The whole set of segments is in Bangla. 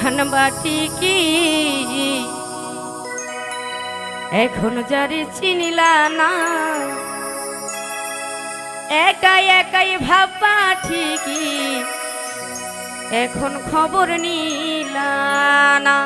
খানবাটি কি? এখন যারে চিনিলা না একাই একাই ভাববা ঠিকই এখন খবর নিলা না।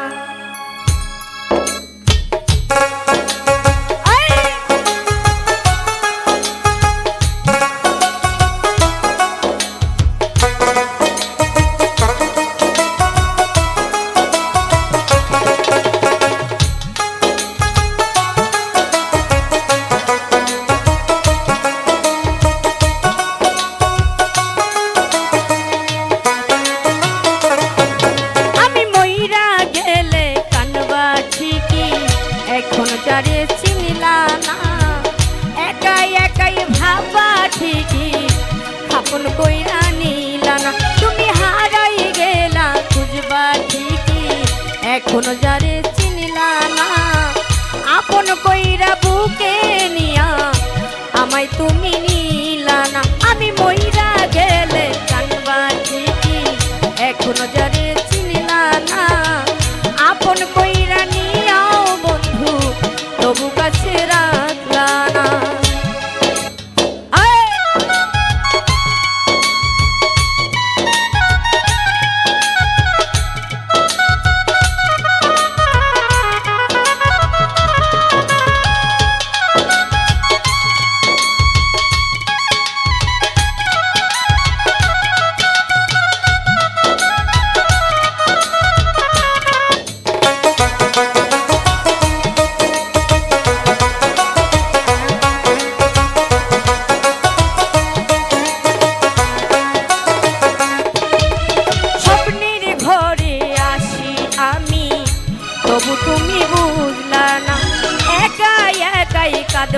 যারে চিনিলা আপন কইরা বুকে নিয়া আমায় তুমি নিলা না। আমি মইরা গেলে কানবা ঠিকই এখনও যারে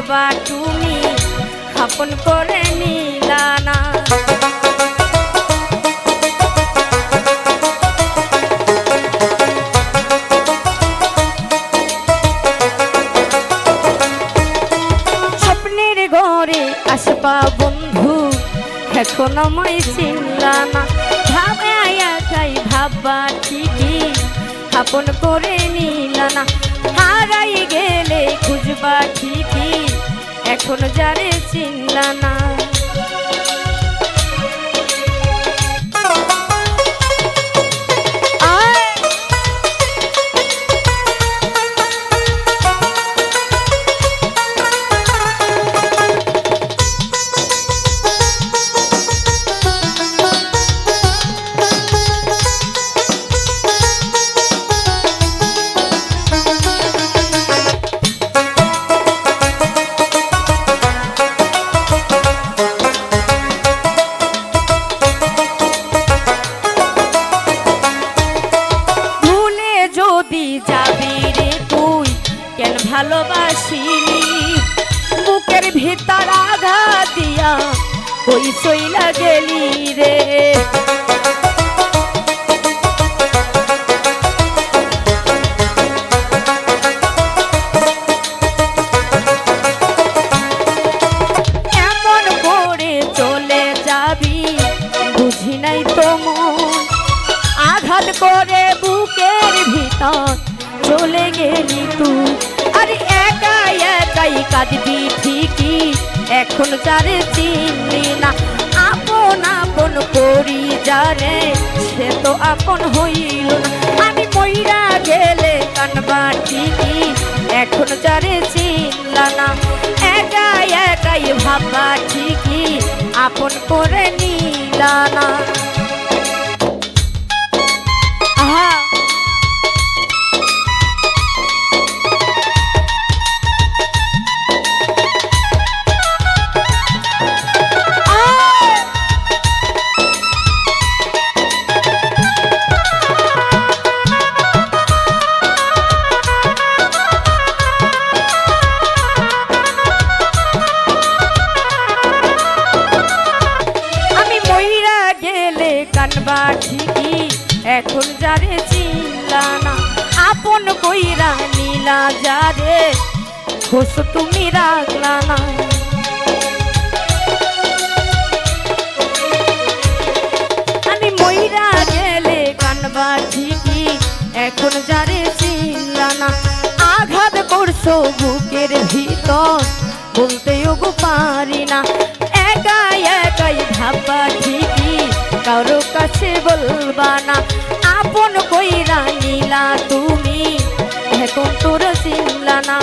কাঁদবা তুমি আপন করে নিলা না। স্বপ্নের ঘরে আসবা বন্ধু, এখন আমায় চিনলা না। ভাবে একাই ভাববা ঠিকই, আপন করে নিলা না। হারাই গেলে খুঁজবা ঠিকই। এখন যারে চিনলা না। ভালোবাসিলি বুকের ভিতর আঘাত দিয়া কই সইলা গেলি রে করে বুকের ভিতর চলে গেলি তুই। আর একাই একাই কাঁদবি ঠিকই। এখন যারে চিনলি না, আপন আপন করি জানে, সে তো আপন হইল না। আমি মইরা গেলে কানবা ঠিকই, এখন যারে চিনলা না। একাই একাই ভাবা ঠিকই, আপন করে নিলা না। এখন যারে চিনলা না, আপন কইরা নীলা যারে খোস তুমি রাখলা না। আমি মইরা গেলে কানবা ঠিকই এখন যারে চিনলা না। আঘাত করছ বুকের ভিতর বলতেও গো পারি না। একাই একাই ভাবা ঠিকই কারও কাছে বলবা না। নিলা তুমি? এখন তোর চিনলা না